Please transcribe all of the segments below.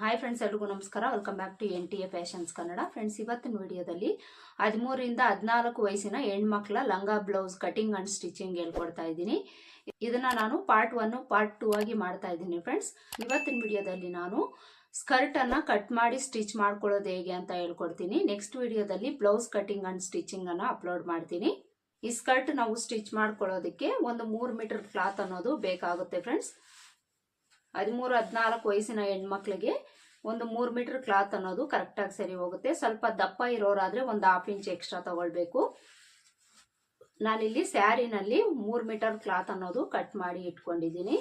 Hi friends ಎಲ್ರಿಗೂ ನಮಸ್ಕಾರ. Welcome back to N T A fashions Kannada friends ಇವತ್ತಿನ ವಿಡಿಯೋದಲ್ಲಿ ಹದಿಮೂರಿಂದ ಹದಿನಾಲ್ಕು ವಯಸ್ಸಿನ ಹೆಣ್ಮಕ್ಳ ಲಂಗ ಬ್ಲೌಸ್ ಕಟಿಂಗ್ ಅಂಡ್ ಸ್ಟಿಚಿಂಗ್ ಹೇಳ್ಕೊಡ್ತಾ ಇದ್ದೀನಿ. ಇದನ್ನ ನಾನು ಪಾರ್ಟ್ ಒನ್ ಪಾರ್ಟ್ ಟೂ ಆಗಿ ಮಾಡ್ತಾ ಇದ್ದೀನಿ ಫ್ರೆಂಡ್ಸ್ ಇವತ್ತಿನ ವಿಡಿಯೋದಲ್ಲಿ ನಾನು ಸ್ಕರ್ಟ್ ಅನ್ನ ಕಟ್ ಮಾಡಿ ಸ್ಟಿಚ್ ಮಾಡ್ಕೊಳ್ಳೋದು ಹೇಗೆ ಅಂತ ಹೇಳ್ಕೊಡ್ತೀನಿ. ನೆಕ್ಸ್ಟ್ ವಿಡಿಯೋದಲ್ಲಿ ಬ್ಲೌಸ್ ಕಟಿಂಗ್ ಅಂಡ್ ಸ್ಟಿಚಿಂಗ್ ಅನ್ನ ಅಪ್ಲೋಡ್ ಮಾಡ್ತೀನಿ. ಈ ಸ್ಕರ್ಟ್ ನಾವು ಸ್ಟಿಚ್ ಮಾಡ್ಕೊಳ್ಳೋದಕ್ಕೆ ಒಂದು ಮೂರು ಮೀಟರ್ ಕ್ಲಾತ್ ಅನ್ನೋದು ಬೇಕಾಗುತ್ತೆ ಫ್ರೆಂಡ್ಸ್ ಹದಿಮೂರು, ಹದಿನಾಲ್ಕು ವಯಸ್ಸಿನ ಹೆಣ್ಮಕ್ಳಿಗೆ ಒಂದು ಮೂರು ಮೀಟರ್ ಕ್ಲಾತ್ ಅನ್ನೋದು ಕರೆಕ್ಟಾಗಿ ಸರಿ ಹೋಗುತ್ತೆ. ಸ್ವಲ್ಪ ದಪ್ಪ ಇರೋರಾದರೆ ಒಂದು ಹಾಫ್ ಇಂಚ್ ಎಕ್ಸ್ಟ್ರಾ ತಗೊಳ್ಬೇಕು. ನಾನಿಲ್ಲಿ ಸ್ಯಾರಿನಲ್ಲಿ ಮೂರು ಮೀಟರ್ ಕ್ಲಾತ್ ಅನ್ನೋದು ಕಟ್ ಮಾಡಿ ಇಟ್ಕೊಂಡಿದ್ದೀನಿ.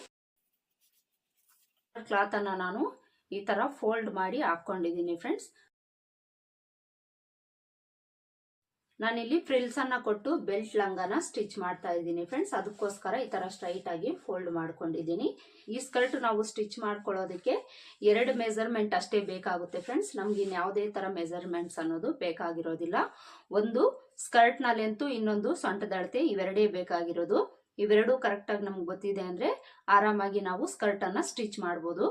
ಕ್ಲಾತನ್ನು ನಾನು ಈ ಥರ ಫೋಲ್ಡ್ ಮಾಡಿ ಹಾಕ್ಕೊಂಡಿದ್ದೀನಿ ಫ್ರೆಂಡ್ಸ್ ನಾನಿಲ್ಲಿ ಫ್ರಿಲ್ಸ್ ಅನ್ನ ಕೊಟ್ಟು ಬೆಲ್ಟ್ ಲಂಗನ ಸ್ಟಿಚ್ ಮಾಡ್ತಾ ಇದ್ದೀನಿ ಫ್ರೆಂಡ್ಸ್ ಅದಕ್ಕೋಸ್ಕರ ಈ ತರ ಸ್ಟ್ರೈಟ್ ಆಗಿ ಫೋಲ್ಡ್ ಮಾಡ್ಕೊಂಡಿದ್ದೀನಿ. ಈ ಸ್ಕರ್ಟ್ ನಾವು ಸ್ಟಿಚ್ ಮಾಡ್ಕೊಳ್ಳೋದಕ್ಕೆ ಎರಡು ಮೆಜರ್ಮೆಂಟ್ ಅಷ್ಟೇ ಬೇಕಾಗುತ್ತೆ ಫ್ರೆಂಡ್ಸ್ ನಮ್ಗೆ ಇನ್ಯಾವುದೇ ತರ ಮೆಜರ್ಮೆಂಟ್ಸ್ ಅನ್ನೋದು ಬೇಕಾಗಿರೋದಿಲ್ಲ. ಒಂದು ಸ್ಕರ್ಟ್ನ ಲೆಂತು ಇನ್ನೊಂದು ಸೊಂಟದಳತೆ ಇವೆರಡೇ ಬೇಕಾಗಿರೋದು. ಇವೆರಡೂ ಕರೆಕ್ಟ್ ಆಗಿ ನಮ್ಗೆ ಗೊತ್ತಿದೆ ಅಂದ್ರೆ ಆರಾಮಾಗಿ ನಾವು ಸ್ಕರ್ಟ್ ಅನ್ನ ಸ್ಟಿಚ್ ಮಾಡ್ಬೋದು.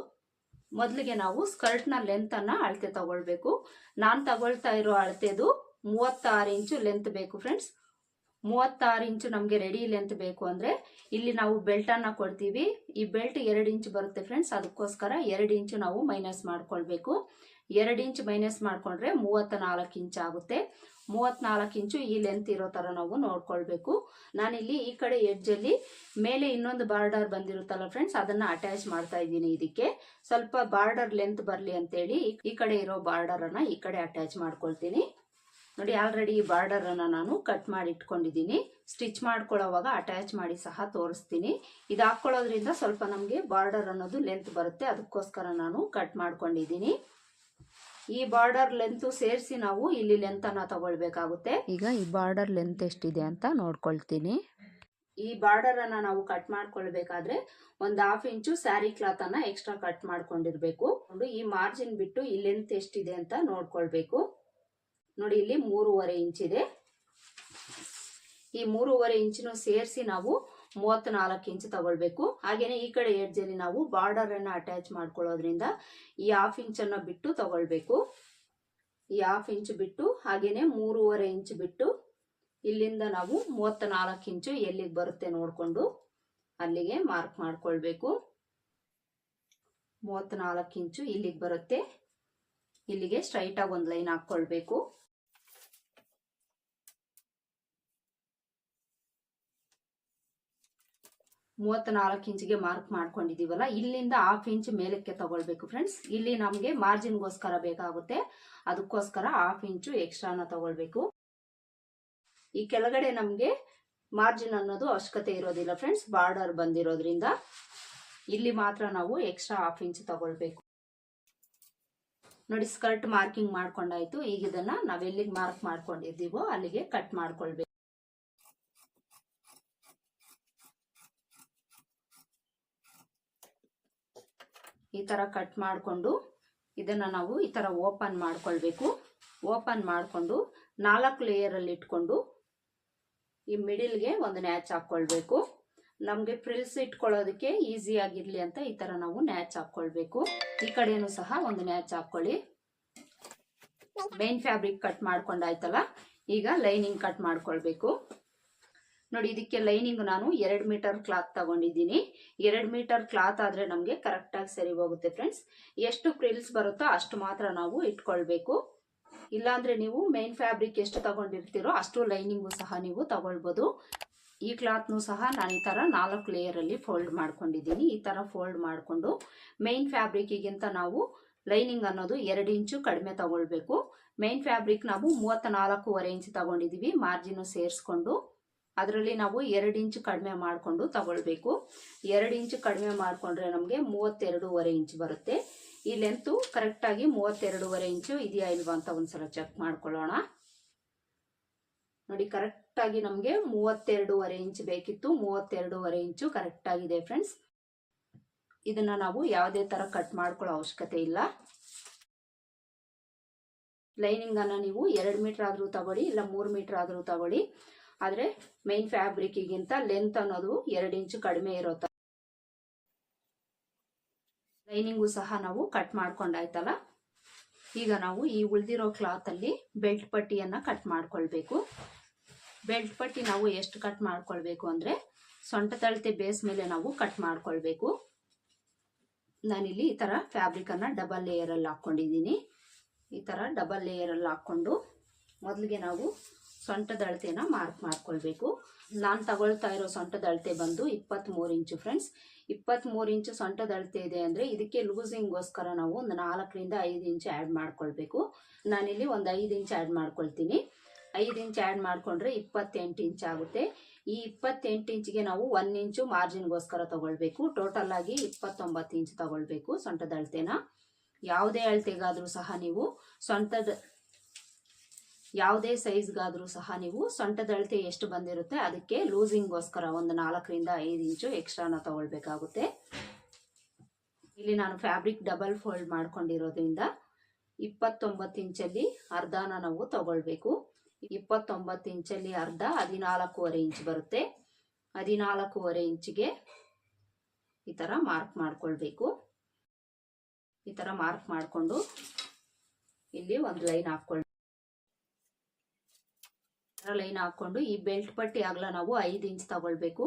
ಮೊದಲಿಗೆ ನಾವು ಸ್ಕರ್ಟ್ನ ಲೆಂತ್ ಅನ್ನ ಅಳತೆ ತಗೊಳ್ಬೇಕು. ನಾನ್ ತಗೊಳ್ತಾ ಇರೋ ಅಳತೆದು ಮೂವತ್ತಾರು ಇಂಚು ಲೆಂತ್ ಬೇಕು ಫ್ರೆಂಡ್ಸ್ ಮೂವತ್ತಾರು ಇಂಚು ನಮಗೆ ರೆಡಿ ಲೆಂತ್ ಬೇಕು ಅಂದ್ರೆ ಇಲ್ಲಿ ನಾವು ಬೆಲ್ಟನ್ನು ಕೊಡ್ತೀವಿ. ಈ ಬೆಲ್ಟ್ ಎರಡು ಇಂಚು ಬರುತ್ತೆ ಫ್ರೆಂಡ್ಸ್ ಅದಕ್ಕೋಸ್ಕರ ಎರಡು ಇಂಚು ನಾವು ಮೈನಸ್ ಮಾಡ್ಕೊಳ್ಬೇಕು. ಎರಡು ಇಂಚು ಮೈನಸ್ ಮಾಡ್ಕೊಂಡ್ರೆ ಮೂವತ್ತ ನಾಲ್ಕು ಇಂಚ್ ಆಗುತ್ತೆ. ಮೂವತ್ನಾಲ್ಕು ಇಂಚು ಈ ಲೆಂತ್ ಇರೋ ತರ ನಾವು ನೋಡ್ಕೊಳ್ಬೇಕು. ನಾನಿಲ್ಲಿ ಈ ಕಡೆ ಎಡ್ಜಲ್ಲಿ ಮೇಲೆ ಇನ್ನೊಂದು ಬಾರ್ಡರ್ ಬಂದಿರುತ್ತಲ್ಲ ಫ್ರೆಂಡ್ಸ್ ಅದನ್ನ ಅಟ್ಯಾಚ್ ಮಾಡ್ತಾ ಇದ್ದೀನಿ ಇದಕ್ಕೆ. ಸ್ವಲ್ಪ ಬಾರ್ಡರ್ ಲೆಂತ್ ಬರಲಿ ಅಂತೇಳಿ ಈ ಕಡೆ ಇರೋ ಬಾರ್ಡರ್ ಅನ್ನ ಈ ಕಡೆ ಅಟ್ಯಾಚ್ ಮಾಡ್ಕೊಳ್ತೀನಿ. ನೋಡಿ ಆಲ್ರೆಡಿ ಈ ಬಾರ್ಡರ್ ಅನ್ನ ನಾನು ಕಟ್ ಮಾಡಿ ಇಟ್ಕೊಂಡಿದ್ದೀನಿ. ಸ್ಟಿಚ್ ಮಾಡ್ಕೊಳ್ಳೋವಾಗ ಅಟ್ಯಾಚ್ ಮಾಡಿ ಸಹ ತೋರಿಸ್ತೀನಿ. ಇದು ಹಾಕೊಳ್ಳೋದ್ರಿಂದ ಸ್ವಲ್ಪ ನಮಗೆ ಬಾರ್ಡರ್ ಅನ್ನೋದು ಲೆಂತ್ ಬರುತ್ತೆ. ಅದಕ್ಕೋಸ್ಕರ ನಾನು ಕಟ್ ಮಾಡ್ಕೊಂಡಿದ್ದೀನಿ. ಈ ಬಾರ್ಡರ್ ಲೆಂತ್ ಸೇರಿಸಿ ನಾವು ಇಲ್ಲಿ ಲೆಂತ್ ಅನ್ನ ತಗೊಳ್ಬೇಕಾಗುತ್ತೆ. ಈಗ ಈ ಬಾರ್ಡರ್ ಲೆಂತ್ ಎಷ್ಟಿದೆ ಅಂತ ನೋಡ್ಕೊಳ್ತೀನಿ. ಈ ಬಾರ್ಡರ್ ಅನ್ನ ನಾವು ಕಟ್ ಮಾಡ್ಕೊಳ್ಬೇಕಾದ್ರೆ ಒಂದು ಹಾಫ್ ಇಂಚು ಸ್ಯಾರಿ ಕ್ಲಾತ್ ಅನ್ನ ಎಕ್ಸ್ಟ್ರಾ ಕಟ್ ಮಾಡ್ಕೊಂಡಿರ್ಬೇಕು. ಈ ಮಾರ್ಜಿನ್ ಬಿಟ್ಟು ಈ ಲೆಂತ್ ಎಷ್ಟಿದೆ ಅಂತ ನೋಡ್ಕೊಳ್ಬೇಕು. ನೋಡಿ ಇಲ್ಲಿ ಮೂರುವರೆ ಇಂಚ್ ಇದೆ. ಈ ಮೂರುವರೆ ಇಂಚಿನೂ ಸೇರಿಸಿ ನಾವು ಮೂವತ್ನಾಲ್ಕು ಇಂಚ್ ತಗೊಳ್ಬೇಕು. ಹಾಗೇನೆ ಈ ಕಡೆ ಎಡ್ಜಲ್ಲಿ ನಾವು ಬಾರ್ಡರ್ ಅನ್ನ ಅಟ್ಯಾಚ್ ಮಾಡ್ಕೊಳ್ಳೋದ್ರಿಂದ ಈ ಹಾಫ್ ಇಂಚ್ ಅನ್ನ ಬಿಟ್ಟು ತಗೊಳ್ಬೇಕು. ಈ ಹಾಫ್ ಇಂಚ್ ಬಿಟ್ಟು, ಹಾಗೇನೆ ಮೂರುವರೆ ಇಂಚ್ ಬಿಟ್ಟು ಇಲ್ಲಿಂದ ನಾವು ಮೂವತ್ತ ನಾಲ್ಕು ಇಂಚು ಎಲ್ಲಿಗೆ ಬರುತ್ತೆ ನೋಡಿಕೊಂಡು ಅಲ್ಲಿಗೆ ಮಾರ್ಕ್ ಮಾಡ್ಕೊಳ್ಬೇಕು. ಮೂವತ್ನಾಲ್ಕು ಇಂಚು ಇಲ್ಲಿಗೆ ಬರುತ್ತೆ. ಇಲ್ಲಿಗೆ ಸ್ಟ್ರೈಟ್ ಆಗಿ ಒಂದು ಲೈನ್ ಹಾಕೊಳ್ಬೇಕು ಮೂವತ್ತ ನಾಲ್ಕು ಇಂಚಿಗೆ ಮಾರ್ಕ್ ಮಾಡ್ಕೊಂಡಿದೀವಲ್ಲ ಇಲ್ಲಿಂದ ಹಾಫ್ ಇಂಚ್ ಮೇಲಕ್ಕೆ ತಗೊಳ್ಬೇಕು ಫ್ರೆಂಡ್ಸ್ ಇಲ್ಲಿ ನಮಗೆ ಮಾರ್ಜಿನ್ಗೋಸ್ಕರ ಬೇಕಾಗುತ್ತೆ. ಅದಕ್ಕೋಸ್ಕರ ಹಾಫ್ ಇಂಚು ಎಕ್ಸ್ಟ್ರಾನ ತಗೊಳ್ಬೇಕು. ಈ ಕೆಳಗಡೆ ನಮಗೆ ಮಾರ್ಜಿನ್ ಅನ್ನೋದು ಅವಶ್ಯಕತೆ ಇರೋದಿಲ್ಲ ಫ್ರೆಂಡ್ಸ್ ಬಾರ್ಡರ್ ಬಂದಿರೋದ್ರಿಂದ ಇಲ್ಲಿ ಮಾತ್ರ ನಾವು ಎಕ್ಸ್ಟ್ರಾ ಹಾಫ್ ಇಂಚ್ ತಗೊಳ್ಬೇಕು. ನೋಡಿ ಸ್ಕರ್ಟ್ ಮಾರ್ಕಿಂಗ್ ಮಾಡ್ಕೊಂಡಾಯ್ತು. ಈಗ ಇದನ್ನ ನಾವೆಲ್ಲಿಗೆ ಮಾರ್ಕ್ ಮಾಡ್ಕೊಂಡಿದ್ದೀವೋ ಅಲ್ಲಿಗೆ ಕಟ್ ಮಾಡ್ಕೊಳ್ಬೇಕು. ಈ ಥರ ಕಟ್ ಮಾಡಿಕೊಂಡು ಇದನ್ನು ನಾವು ಈ ಥರ ಓಪನ್ ಮಾಡಿಕೊಳ್ಬೇಕು. ಓಪನ್ ಮಾಡಿಕೊಂಡು ನಾಲ್ಕು ಲೇಯರಲ್ಲಿ ಇಟ್ಕೊಂಡು ಈ ಮಿಡಿಲ್ಗೆ ಒಂದು ನ್ಯಾಚ್ ಹಾಕ್ಕೊಳ್ಬೇಕು ನಮಗೆ ಫ್ರಿಲ್ಸ್ ಇಟ್ಕೊಳ್ಳೋದಕ್ಕೆ ಈಸಿ ಆಗಿರಲಿ ಅಂತ ಈ ಥರ ನಾವು ನ್ಯಾಚ್ ಹಾಕ್ಕೊಳ್ಬೇಕು ಈ ಕಡೆಯೂ ಸಹ ಒಂದು ನ್ಯಾಚ್ ಹಾಕ್ಕೊಳ್ಳಿ ಮೇನ್ ಫ್ಯಾಬ್ರಿಕ್ ಕಟ್ ಮಾಡ್ಕೊಂಡಾಯ್ತಲ್ಲ ಈಗ ಲೈನಿಂಗ್ ಕಟ್ ಮಾಡ್ಕೊಳ್ಬೇಕು. ನೋಡಿ, ಇದಕ್ಕೆ ಲೈನಿಂಗ್ ನಾನು ಎರಡು ಮೀಟರ್ ಕ್ಲಾತ್ ತಗೊಂಡಿದ್ದೀನಿ. ಎರಡು ಮೀಟರ್ ಕ್ಲಾತ್ ಆದರೆ ನಮಗೆ ಕರೆಕ್ಟಾಗಿ ಸರಿ ಹೋಗುತ್ತೆ ಫ್ರೆಂಡ್ಸ್ ಎಷ್ಟು ಪ್ರಿಲ್ಸ್ ಬರುತ್ತೋ ಅಷ್ಟು ಮಾತ್ರ ನಾವು ಇಟ್ಕೊಳ್ಬೇಕು. ಇಲ್ಲಾಂದರೆ ನೀವು ಮೇನ್ ಫ್ಯಾಬ್ರಿಕ್ ಎಷ್ಟು ತಗೊಂಡಿರ್ತೀರೋ ಅಷ್ಟು ಲೈನಿಂಗು ಸಹ ನೀವು ತಗೊಳ್ಬೋದು. ಈ ಕ್ಲಾತ್ನು ಸಹ ನಾನು ಈ ಥರ ನಾಲ್ಕು ಲೇಯರಲ್ಲಿ ಫೋಲ್ಡ್ ಮಾಡ್ಕೊಂಡಿದ್ದೀನಿ. ಈ ಥರ ಫೋಲ್ಡ್ ಮಾಡಿಕೊಂಡು ಮೇನ್ ಫ್ಯಾಬ್ರಿಕ್ಕಿಗಿಂತ ನಾವು ಲೈನಿಂಗ್ ಅನ್ನೋದು ಎರಡು ಇಂಚು ಕಡಿಮೆ ತಗೊಳ್ಬೇಕು. ಮೇನ್ ಫ್ಯಾಬ್ರಿಕ್ ನಾವು ಮೂವತ್ತ ನಾಲ್ಕೂವರೆ ಇಂಚು ತಗೊಂಡಿದ್ದೀವಿ. ಮಾರ್ಜಿನು ಸೇರಿಸ್ಕೊಂಡು ಅದರಲ್ಲಿ ನಾವು ಎರಡು ಇಂಚು ಕಡಿಮೆ ಮಾಡಿಕೊಂಡು ತಗೊಳ್ಬೇಕು. ಎರಡು ಇಂಚು ಕಡಿಮೆ ಮಾಡಿಕೊಂಡ್ರೆ ನಮಗೆ ಮೂವತ್ತೆರಡೂವರೆ ಇಂಚು ಬರುತ್ತೆ. ಈ ಲೆಂತು ಕರೆಕ್ಟಾಗಿ ಮೂವತ್ತೆರಡೂವರೆ ಇಂಚು ಇದೆಯಾ ಇಲ್ವಾ ಅಂತ ಒಂದ್ಸಲ ಚೆಕ್ ಮಾಡ್ಕೊಳ್ಳೋಣ. ನೋಡಿ, ಕರೆಕ್ಟಾಗಿ ನಮಗೆ ಮೂವತ್ತೆರಡೂವರೆ ಇಂಚ್ ಬೇಕಿತ್ತು. ಮೂವತ್ತೆರಡೂವರೆ ಇಂಚು ಕರೆಕ್ಟಾಗಿದೆ ಫ್ರೆಂಡ್ಸ್ ಇದನ್ನ ನಾವು ಯಾವುದೇ ತರ ಕಟ್ ಮಾಡ್ಕೊಳ್ಳೋ ಅವಶ್ಯಕತೆ ಇಲ್ಲ. ಲೈನಿಂಗ್ ಅನ್ನ ನೀವು ಎರಡು ಮೀಟರ್ ಆದರೂ ತಗೊಳ್ಳಿ, ಇಲ್ಲ ಮೂರು ಮೀಟರ್ ಆದರೂ ತಗೊಳ್ಳಿ. ಆದ್ರೆ ಮೈನ್ ಫ್ಯಾಬ್ರಿಕ್ಗಿಂತ ಲೆಂತ್ ಅನ್ನೋದು ಎರಡು ಇಂಚು ಕಡಿಮೆ ಇರೋ ಲೈನಿಂಗು ಸಹ ನಾವು ಕಟ್ ಮಾಡ್ಕೊಂಡಾಯ್ತಲ್ಲ? ಈಗ ನಾವು ಈ ಉಳಿದಿರೋ ಕ್ಲಾತಲ್ಲಿ ಬೆಲ್ಟ್ ಪಟ್ಟಿಯನ್ನು ಕಟ್ ಮಾಡ್ಕೊಳ್ಬೇಕು. ಬೆಲ್ಟ್ ಪಟ್ಟಿ ನಾವು ಎಷ್ಟು ಕಟ್ ಮಾಡ್ಕೊಳ್ಬೇಕು ಅಂದರೆ ಸೊಂಟ ತಳತೆ ಬೇಸ್ ಮೇಲೆ ನಾವು ಕಟ್ ಮಾಡ್ಕೊಳ್ಬೇಕು. ನಾನಿಲ್ಲಿ ಈ ಥರ ಫ್ಯಾಬ್ರಿಕನ್ನು ಡಬಲ್ ಲೇಯರಲ್ಲಿ ಹಾಕ್ಕೊಂಡಿದ್ದೀನಿ. ಈ ಥರ ಡಬಲ್ ಲೇಯರಲ್ಲಿ ಹಾಕ್ಕೊಂಡು ಮೊದಲಿಗೆ ನಾವು ಸೊಂಟದ ಅಳತೆನ ಮಾರ್ಕ್ ಮಾಡ್ಕೊಳ್ಬೇಕು. ನಾನು ತಗೊಳ್ತಾ ಇರೋ ಸೊಂಟದ ಅಳತೆ ಬಂದು ಇಪ್ಪತ್ತ್ಮೂರು ಇಂಚು ಫ್ರೆಂಡ್ಸ್ ಇಪ್ಪತ್ತ್ಮೂರು ಇಂಚು ಸೊಂಟದ ಅಳತೆ ಇದೆ ಅಂದರೆ ಇದಕ್ಕೆ ಲೂಸಿಂಗ್ಗೋಸ್ಕರ ನಾವು ಒಂದು ನಾಲ್ಕರಿಂದ ಐದು ಇಂಚು ಆ್ಯಡ್ ಮಾಡ್ಕೊಳ್ಬೇಕು. ನಾನಿಲ್ಲಿ ಒಂದು ಐದು ಇಂಚು ಆ್ಯಡ್ ಮಾಡ್ಕೊಳ್ತೀನಿ. ಐದು ಇಂಚ್ ಆ್ಯಡ್ ಮಾಡಿಕೊಂಡ್ರೆ ಇಪ್ಪತ್ತೆಂಟು ಇಂಚ್ ಆಗುತ್ತೆ. ಈ ಇಪ್ಪತ್ತೆಂಟು ಇಂಚಿಗೆ ನಾವು ಒನ್ ಇಂಚು ಮಾರ್ಜಿನ್ಗೋಸ್ಕರ ತೊಗೊಳ್ಬೇಕು. ಟೋಟಲ್ ಆಗಿ ಇಪ್ಪತ್ತೊಂಬತ್ತು ಇಂಚು ತಗೊಳ್ಬೇಕು ಸೊಂಟದ ಅಳತೆನ. ಯಾವುದೇ ಅಳತೆಗಾದರೂ ಸಹ ನೀವು ಸೊಂಟದ ಯಾವುದೇ ಸೈಜ್ಗಾದರೂ ಸಹ ನೀವು ಸೊಂಟದ ಅಳತೆ ಎಷ್ಟು ಬಂದಿರುತ್ತೆ ಅದಕ್ಕೆ ಲೂಸಿಂಗ್ಗೋಸ್ಕರ ಒಂದು ನಾಲ್ಕರಿಂದ ಐದು ಇಂಚು ಎಕ್ಸ್ಟ್ರಾನ ತಗೊಳ್ಬೇಕಾಗುತ್ತೆ. ಇಲ್ಲಿ ನಾನು ಫ್ಯಾಬ್ರಿಕ್ ಡಬಲ್ ಫೋಲ್ಡ್ ಮಾಡ್ಕೊಂಡಿರೋದ್ರಿಂದ ಇಪ್ಪತ್ತೊಂಬತ್ತು ಇಂಚಲ್ಲಿ ಅರ್ಧನ ನಾವು ತಗೊಳ್ಬೇಕು. ಇಪ್ಪತ್ತೊಂಬತ್ತು ಇಂಚಲ್ಲಿ ಅರ್ಧ ಹದಿನಾಲ್ಕೂವರೆ ಇಂಚ್ ಬರುತ್ತೆ. ಹದಿನಾಲ್ಕೂವರೆ ಇಂಚಿಗೆ ಈ ಥರ ಮಾರ್ಕ್ ಮಾಡ್ಕೊಳ್ಬೇಕು. ಈ ಥರ ಮಾರ್ಕ್ ಮಾಡಿಕೊಂಡು ಇಲ್ಲಿ ಒಂದು ಲೈನ್ ಹಾಕ್ಕೊಳ್ಬೇಕು. ಲೈನ್ ಹಾಕೊಂಡು ಈ ಬೆಲ್ಟ್ ಪಟ್ಟಿ ಅಗಲ ನಾವು ಐದು ಇಂಚ್ ತಗೊಳ್ಬೇಕು.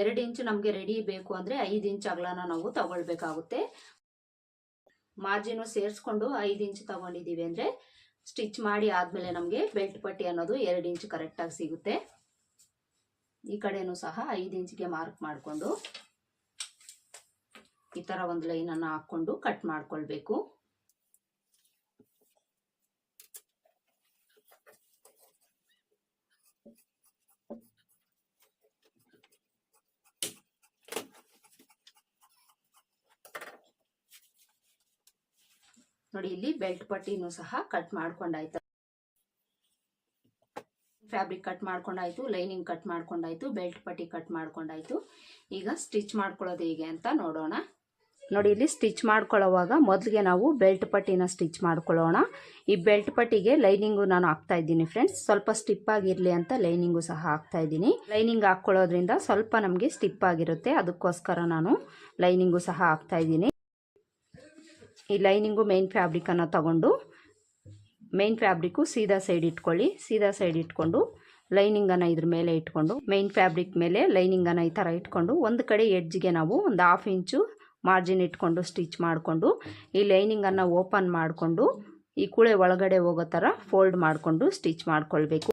ಎರಡು ಇಂಚು ನಮಗೆ ರೆಡಿ ಬೇಕು ಅಂದರೆ ಐದು ಇಂಚ್ ಅಗಲನ ನಾವು ತಗೊಳ್ಬೇಕಾಗುತ್ತೆ. ಮಾರ್ಜಿನು ಸೇರಿಸ್ಕೊಂಡು ಐದು ಇಂಚ್ ತಗೊಂಡಿದ್ದೀವಿ ಅಂದರೆ ಸ್ಟಿಚ್ ಮಾಡಿ ಆದಮೇಲೆ ನಮಗೆ ಬೆಲ್ಟ್ ಪಟ್ಟಿ ಅನ್ನೋದು ಎರಡು ಇಂಚ್ ಕರೆಕ್ಟಾಗಿ ಸಿಗುತ್ತೆ. ಈ ಕಡೆನೂ ಸಹ ಐದು ಇಂಚ್ಗೆ ಮಾರ್ಕ್ ಮಾಡಿಕೊಂಡು ಈ ಥರ ಒಂದು ಲೈನನ್ನು ಹಾಕ್ಕೊಂಡು ಕಟ್ ಮಾಡ್ಕೊಳ್ಬೇಕು. ನೋಡಿ, ಇಲ್ಲಿ ಬೆಲ್ಟ್ ಪಟ್ಟಿನೂ ಸಹ ಕಟ್ ಮಾಡ್ಕೊಂಡಾಯ್ತು. ಫ್ಯಾಬ್ರಿಕ್ ಕಟ್ ಮಾಡ್ಕೊಂಡಾಯ್ತು ಲೈನಿಂಗ್ ಕಟ್ ಮಾಡ್ಕೊಂಡಾಯ್ತು ಬೆಲ್ಟ್ ಪಟ್ಟಿ ಕಟ್ ಮಾಡ್ಕೊಂಡಾಯ್ತು. ಈಗ ಸ್ಟಿಚ್ ಮಾಡ್ಕೊಳ್ಳೋದು ಹೇಗೆ ಅಂತ ನೋಡೋಣ. ನೋಡಿ, ಇಲ್ಲಿ ಸ್ಟಿಚ್ ಮಾಡ್ಕೊಳ್ಳೋವಾಗ ಮೊದಲಿಗೆ ನಾವು ಬೆಲ್ಟ್ ಪಟ್ಟಿನ ಸ್ಟಿಚ್ ಮಾಡ್ಕೊಳ್ಳೋಣ. ಈ ಬೆಲ್ಟ್ ಪಟ್ಟಿಗೆ ಲೈನಿಂಗು ನಾನು ಹಾಕ್ತಾ ಇದ್ದೀನಿ ಫ್ರೆಂಡ್ಸ್ ಸ್ವಲ್ಪ ಸ್ಟಿಪ್ ಆಗಿರಲಿ ಅಂತ ಲೈನಿಂಗು ಸಹ ಹಾಕ್ತಾ ಇದ್ದೀನಿ. ಲೈನಿಂಗ್ ಹಾಕ್ಕೊಳ್ಳೋದ್ರಿಂದ ಸ್ವಲ್ಪ ನಮಗೆ ಸ್ಟಿಪ್ ಆಗಿರುತ್ತೆ. ಅದಕ್ಕೋಸ್ಕರ ನಾನು ಲೈನಿಂಗು ಸಹ ಹಾಕ್ತಾ ಇದ್ದೀನಿ. ಈ ಲೈನಿಂಗು ಮೇನ್ ಫ್ಯಾಬ್ರಿಕನ್ನು ತಗೊಂಡು ಮೇನ್ ಫ್ಯಾಬ್ರಿಕ್ಕು ಸೀದಾ ಸೈಡ್ ಇಟ್ಕೊಳ್ಳಿ. ಸೀದಾ ಸೈಡ್ ಇಟ್ಕೊಂಡು ಲೈನಿಂಗನ್ನು ಇದ್ರ ಮೇಲೆ ಇಟ್ಕೊಂಡು ಮೇನ್ ಫ್ಯಾಬ್ರಿಕ್ ಮೇಲೆ ಲೈನಿಂಗನ್ನು ಈ ಥರ ಇಟ್ಕೊಂಡು, ಒಂದು ಕಡೆ ಎಡ್ಜ್ಗೆ ನಾವು ಒಂದು ಹಾಫ್ ಇಂಚು ಮಾರ್ಜಿನ್ ಇಟ್ಕೊಂಡು ಸ್ಟಿಚ್ ಮಾಡಿಕೊಂಡು, ಈ ಲೈನಿಂಗನ್ನು ಓಪನ್ ಮಾಡಿಕೊಂಡು, ಈ ಕುಳೆ ಒಳಗಡೆ ಹೋಗೋ ಥರ ಫೋಲ್ಡ್ ಮಾಡಿಕೊಂಡು ಸ್ಟಿಚ್ ಮಾಡ್ಕೊಳ್ಬೇಕು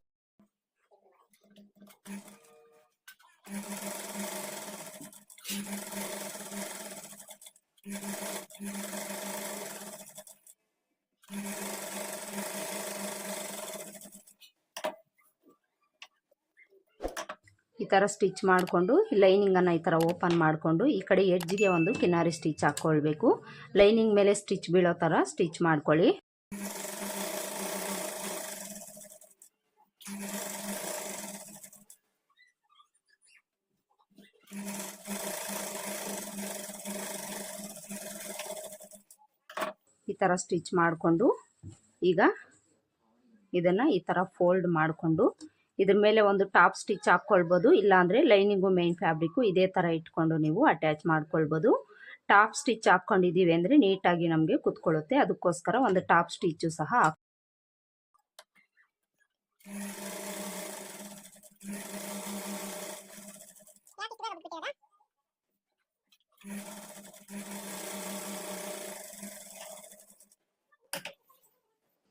ಈ ಥರ ಸ್ಟಿಚ್ ಮಾಡಿಕೊಂಡು ಲೈನಿಂಗನ್ನು ಈ ಥರ ಓಪನ್ ಮಾಡಿಕೊಂಡು, ಈ ಕಡೆ ಎಡ್ಜ್ಗೆ ಒಂದು ಕಿನಾರಿ ಸ್ಟಿಚ್ ಹಾಕ್ಕೊಳ್ಬೇಕು ಲೈನಿಂಗ್ ಮೇಲೆ ಸ್ಟಿಚ್ ಬೀಳೋ ಥರ ಸ್ಟಿಚ್ ಮಾಡ್ಕೊಳ್ಳಿ. ಈ ಥರ ಸ್ಟಿಚ್ ಮಾಡಿಕೊಂಡು, ಈಗ ಇದನ್ನು ಈ ಥರ ಫೋಲ್ಡ್ ಮಾಡಿಕೊಂಡು ಇದ್ರ ಮೇಲೆ ಒಂದು ಟಾಪ್ ಸ್ಟಿಚ್ ಹಾಕ್ಕೊಳ್ಬೋದು ಇಲ್ಲಾಂದರೆ ಲೈನಿಂಗು ಮೇನ್ ಫ್ಯಾಬ್ರಿಕ್ಕು ಇದೇ ಥರ ಇಟ್ಕೊಂಡು ನೀವು ಅಟ್ಯಾಚ್ ಮಾಡ್ಕೊಳ್ಬೋದು. ಟಾಪ್ ಸ್ಟಿಚ್ ಹಾಕ್ಕೊಂಡಿದ್ದೀವಿ ಅಂದರೆ ನೀಟಾಗಿ ನಮಗೆ ಕುತ್ಕೊಳ್ಳುತ್ತೆ. ಅದಕ್ಕೋಸ್ಕರ ಒಂದು ಟಾಪ್ ಸ್ಟಿಚ್ಚು ಸಹ ಹಾಕ್